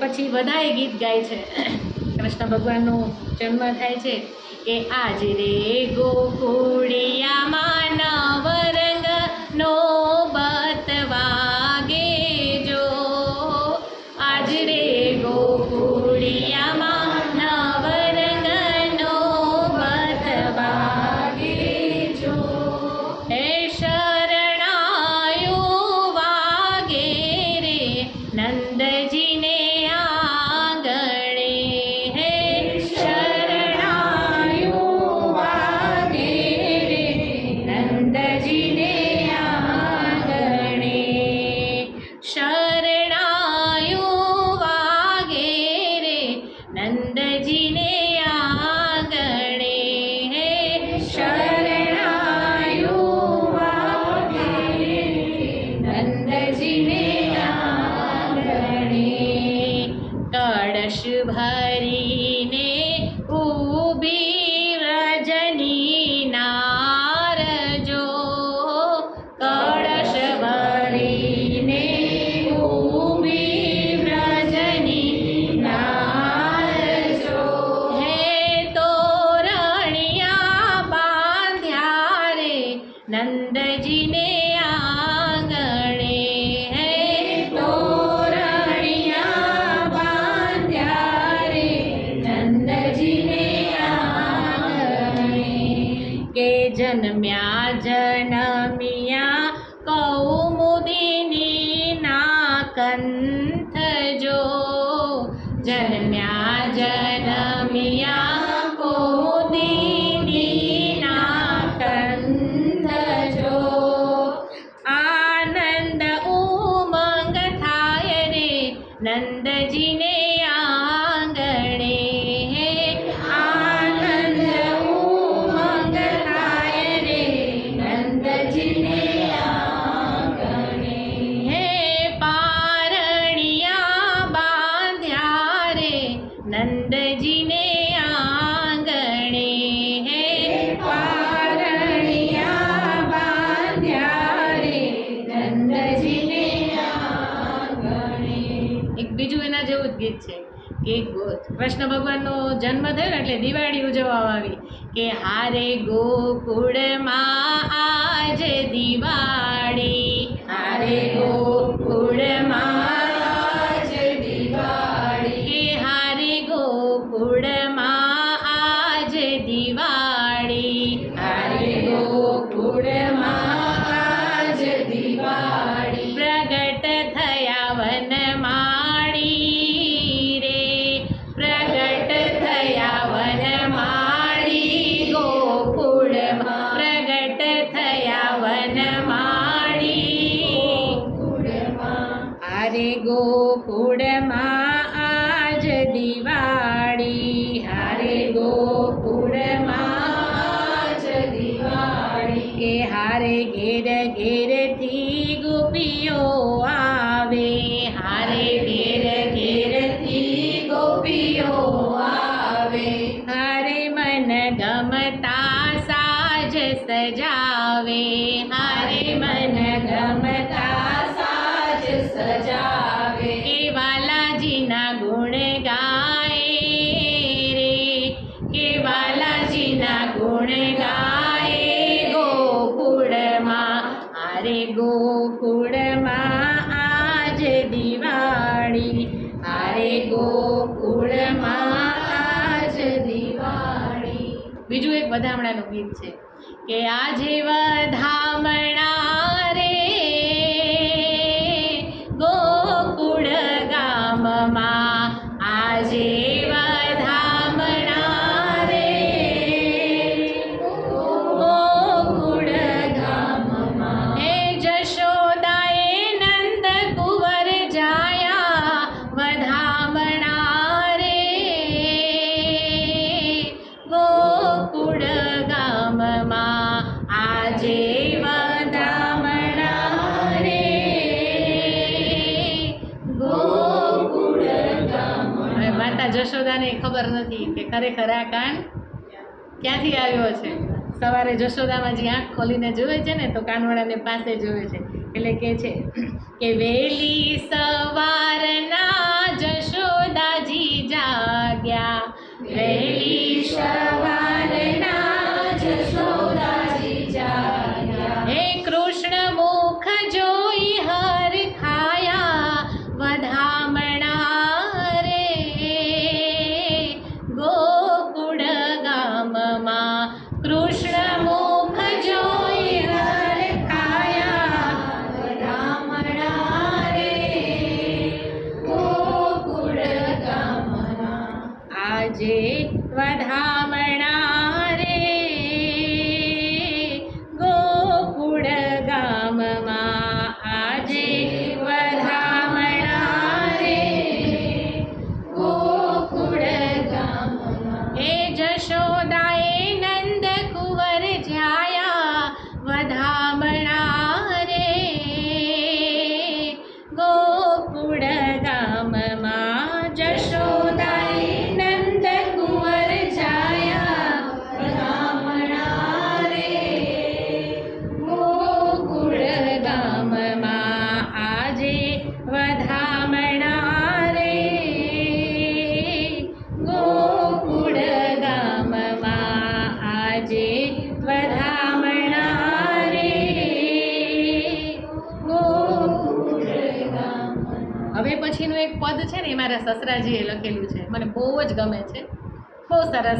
પછી બધાએ ગીત ગાય છે. કૃષ્ણ ભગવાનનો જન્મ થાય છે કે આજ રે ગોકુળિયામાં નવરંગ નો બતવાગે જો. આજ રે ગોકુળિયામાં શરણાયો વાગે રે નંદજીને કળશ ભરીને জামিয়া কৌমুদিনী ગીત છે. કે કૃષ્ણ ભગવાનનો જન્મ થયો એટલે દિવાળી ઉજવવામાં આવી. કે હારે ગોકુળમાં આજે દિવાળી. હારે ગોકુળમાં ગોકુળમાં ગુણ ગાય રે કે વાલાજીના ગુણ ગાય ગોકુળમાં હારે ગોકુળમાં આજ દિવાળી હારે ગોકુળમાં આજ દિવાળી બીજું એક વધામણાનું ગીત છે કે આજે વધામણા રે જશોદાને ખબર નથી કે ખરેખર આ કાન ક્યાંથી આવ્યો છે? સવારે જશોદામાં જે આંખ ખોલીને જોવે છે ને, તો કાનવાડાને પાસે જોવે છે. એટલે કે છે કે વેલી સવારના જશોદાજી જા હવે પછીનું એક પદ છે ને એ મારા સસરાજીએ લખેલું છે. મને બહુ જ ગમે છે. બહુ સરસ.